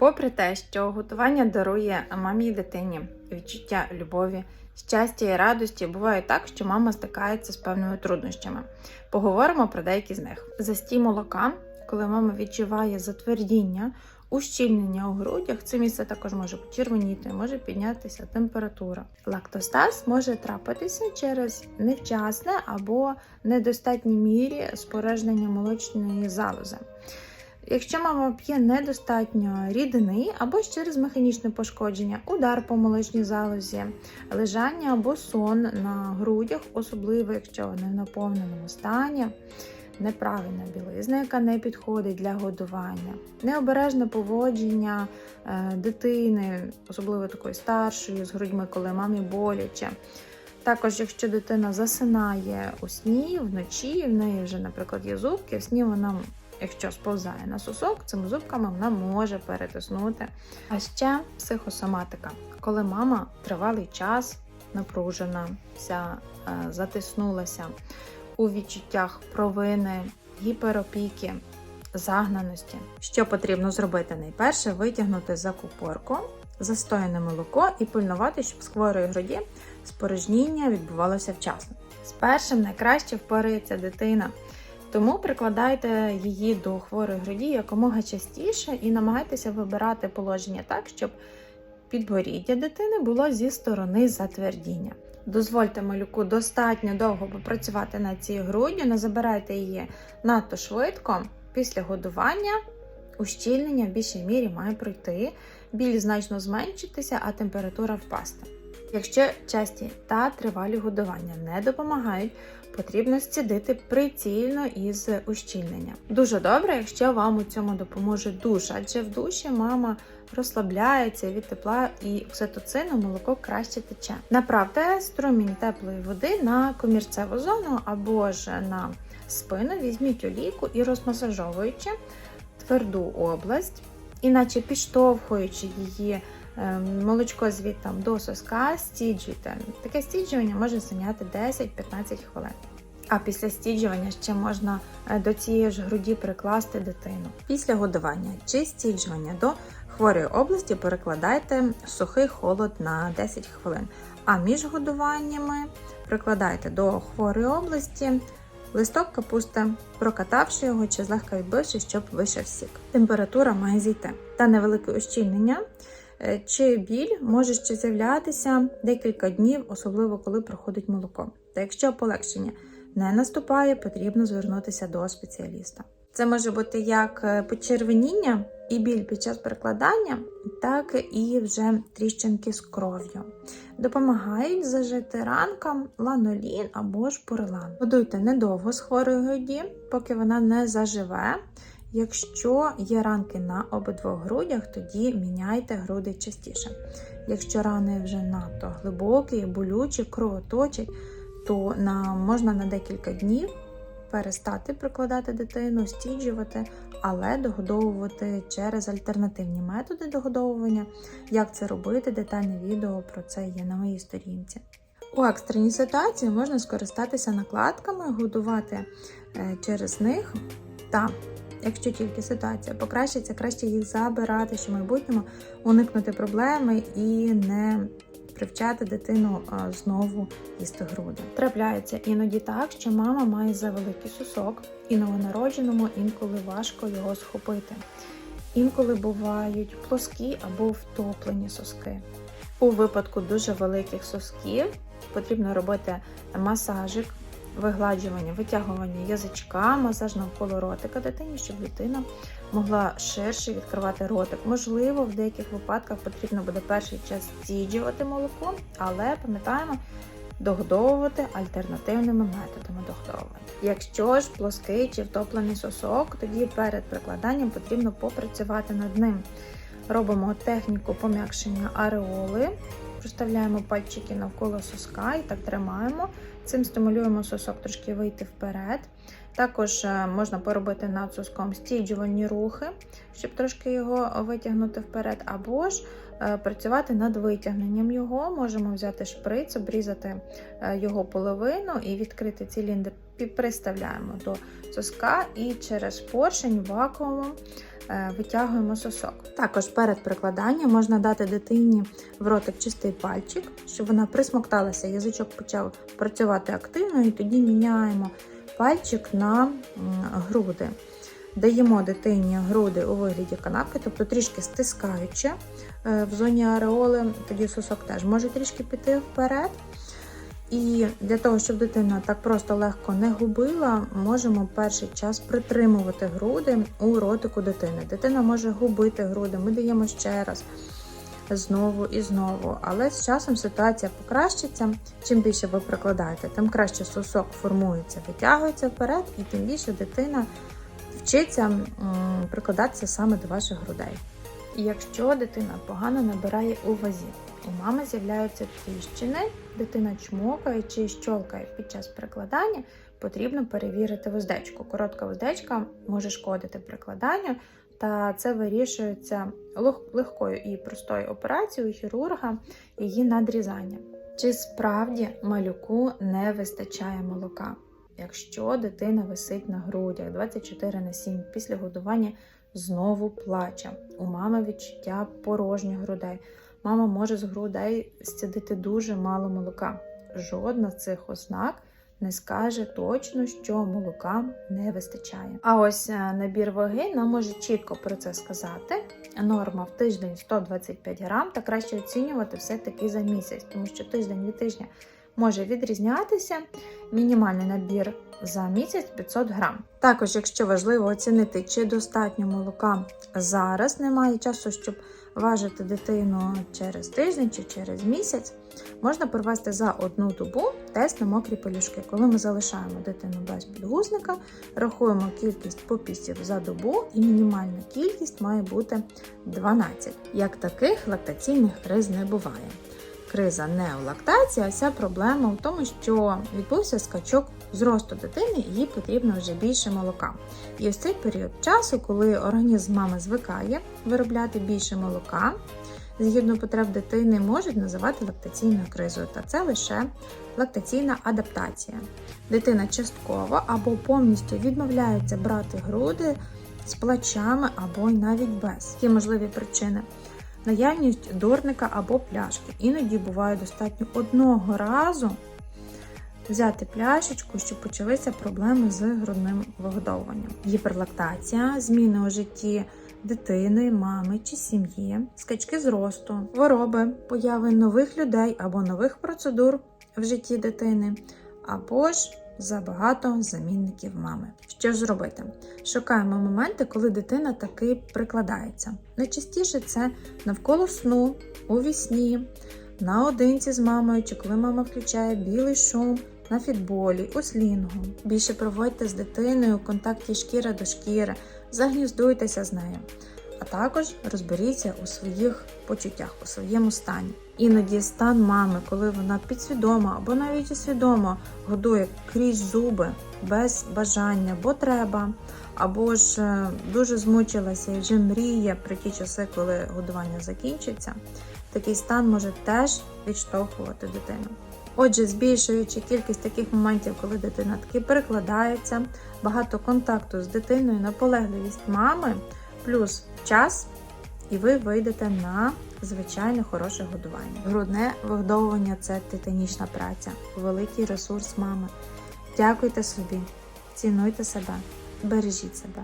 Попри те, що готування дарує мамі і дитині відчуття любові, щастя і радості, буває так, що мама стикається з певними труднощами. Поговоримо про деякі з них. Застій молока, коли мама відчуває затвердіння, ущільнення у грудях, це місце також може почервоніти, може піднятися температура. Лактостаз може трапитися через невчасне або недостатній мірі спорожнення молочної залози. Якщо мама п'є недостатньо рідини або через механічне пошкодження, удар по молочній залозі, лежання або сон на грудях, особливо якщо вони в наповненому стані, неправильна білизна, яка не підходить для годування, необережне поводження е, дитини, особливо такої старшої, з грудьми, коли мамі боляче. Також, якщо дитина засинає у сні вночі, в неї вже, наприклад, є зубки, в сні вона Якщо сповзає на сосок, цими зубками вона може перетиснути. А ще психосоматика, коли мама тривалий час напружена, вся е, затиснулася у відчуттях провини, гіперопіки, загнаності. Що потрібно зробити? Найперше витягнути закупорку, застояне молоко і пильнувати, щоб з хворої груді спорожніння відбувалося вчасно. З першим найкраще впорається дитина. Тому прикладайте її до хворої груді якомога частіше і намагайтеся вибирати положення так, щоб підборіддя дитини було зі сторони затвердіння. Дозвольте малюку достатньо довго попрацювати над цією груддю, не забирайте її надто швидко. Після годування ущільнення в більшій мірі має пройти, біль значно зменшитися, а температура впасти. Якщо часті та тривалі годування не допомагають, потрібно зцідити прицільно із ущільнення. Дуже добре, якщо вам у цьому допоможе душ, адже в душі мама розслабляється від тепла і окситоцину молоко краще тече. Направте струмінь теплої води на комірцеву зону або ж на спину, візьміть олійку і розмасажовуючи тверду область, іначе підштовхуючи її. Ем, молочко звідтам до соска стіджуйте. Таке стіджування може зайняти 10-15 хвилин. А після стіджування ще можна е, до цієї ж груді прикласти дитину. Після годування чи стіджування до хворої області перекладайте сухий холод на 10 хвилин. А між годуваннями прикладайте до хворої області листок капусти, прокатавши його чи злегка відбивши, щоб вийшов сік. Температура має зійти. Та невелике ущільнення чи біль може ще з'являтися декілька днів, особливо коли проходить молоко. Та якщо полегшення не наступає, потрібно звернутися до спеціаліста. Це може бути як е, почервоніння і біль під час перекладання, так і вже тріщинки з кров'ю. Допомагають зажити ранкам ланолін або ж порелан. Годуйте недовго з хворої груді, поки вона не заживе. Якщо є ранки на обидвох грудях, тоді міняйте груди частіше. Якщо рани вже надто глибокі, болючі, кровоточать, то на, можна на декілька днів перестати прикладати дитину, стіджувати, але догодовувати через альтернативні методи догодовування. Як це робити, детальне відео про це є на моїй сторінці. У екстреній ситуації можна скористатися накладками, годувати е, через них та Якщо тільки ситуація покращиться, краще їх забирати, щоб в майбутньому уникнути проблеми і не привчати дитину знову їсти груди. Трапляється іноді так, що мама має завеликий сосок, і новонародженому інколи важко його схопити. Інколи бувають плоскі або втоплені соски. У випадку дуже великих сосків потрібно робити масажик вигладжування, витягування язичка, масаж навколо ротика дитині, щоб дитина могла ширше відкривати ротик. Можливо, в деяких випадках потрібно буде перший час стіджувати молоко, але пам'ятаємо, догодовувати альтернативними методами догодовування. Якщо ж плоский чи втоплений сосок, тоді перед прикладанням потрібно попрацювати над ним. Робимо техніку пом'якшення ареоли, проставляємо пальчики навколо соска і так тримаємо. Цим стимулюємо сосок трошки вийти вперед. Також е, можна поробити над соском стіджувальні рухи, щоб трошки його витягнути вперед, або ж е, працювати над витягненням його. Можемо взяти шприц, обрізати е, його половину і відкрити циліндр, приставляємо до соска і через поршень вакуумом витягуємо сосок. Також перед прикладанням можна дати дитині в ротик чистий пальчик, щоб вона присмокталася, язичок почав працювати активно, і тоді міняємо пальчик на груди. Даємо дитині груди у вигляді канапки, тобто трішки стискаючи е, в зоні ареоли, тоді сосок теж може трішки піти вперед. І для того, щоб дитина так просто легко не губила, можемо перший час притримувати груди у ротику дитини. Дитина може губити груди, ми даємо ще раз. Знову і знову, але з часом ситуація покращиться. Чим більше ви прикладаєте, тим краще сосок формується, витягується вперед, і тим більше дитина вчиться прикладатися саме до ваших грудей. І якщо дитина погано набирає у вазі, у мами з'являються тріщини, дитина чмокає чи щолкає під час прикладання, потрібно перевірити вуздечку. Коротка вуздечка може шкодити прикладанню, та це вирішується легкою і простою операцією хірурга її надрізання. Чи справді малюку не вистачає молока? Якщо дитина висить на грудях 24 на 7 після годування знову плаче, у мами відчуття порожніх грудей, мама може з грудей стядити дуже мало молока. Жодна з цих ознак не скаже точно, що молока не вистачає. А ось е, набір ваги нам може чітко про це сказати. Норма в тиждень 125 грам, та краще оцінювати все-таки за місяць, тому що тиждень від тижня може відрізнятися. Мінімальний набір за місяць 500 грам. Також, якщо важливо оцінити, чи достатньо молока зараз, немає часу, щоб важити дитину через тиждень чи через місяць, можна провести за одну добу тест на мокрі пелюшки. Коли ми залишаємо дитину без підгузника, рахуємо кількість попісів за добу, і мінімальна кількість має бути 12. Як таких лактаційних криз не буває. Криза не у лактації, а вся проблема в тому, що відбувся скачок зросту дитини, і їй потрібно вже більше молока. І ось цей період часу, коли організм мами звикає виробляти більше молока, згідно потреб дитини, можуть називати лактаційною кризою, та це лише лактаційна адаптація. Дитина частково або повністю відмовляється брати груди з плачами або й навіть без. Є можливі причини. Наявність дурника або пляшки. Іноді буває достатньо одного разу взяти пляшечку, щоб почалися проблеми з грудним вигодовуванням. Гіперлактація, зміни у житті дитини, мами чи сім'ї, скачки зросту, хвороби, появи нових людей або нових процедур в житті дитини, або ж забагато замінників мами. Що ж робити? Шукаємо моменти, коли дитина таки прикладається. Найчастіше це навколо сну, у вісні, наодинці з мамою, чи коли мама включає білий шум. На фітболі, у слінгу. Більше проводьте з дитиною у контакті шкіра до шкіри, загніздуйтеся з нею, а також розберіться у своїх почуттях, у своєму стані. Іноді стан мами, коли вона підсвідомо або навіть свідомо годує крізь зуби без бажання, бо треба, або ж е, дуже змучилася і вже мріє про ті часи, коли годування закінчиться. Такий стан може теж відштовхувати дитину. Отже, збільшуючи кількість таких моментів, коли дитина таки перекладається, багато контакту з дитиною, наполегливість мами, плюс час, і ви вийдете на звичайне хороше годування. Грудне вигодовування це титанічна праця, великий ресурс мами. Дякуйте собі, цінуйте себе, бережіть себе.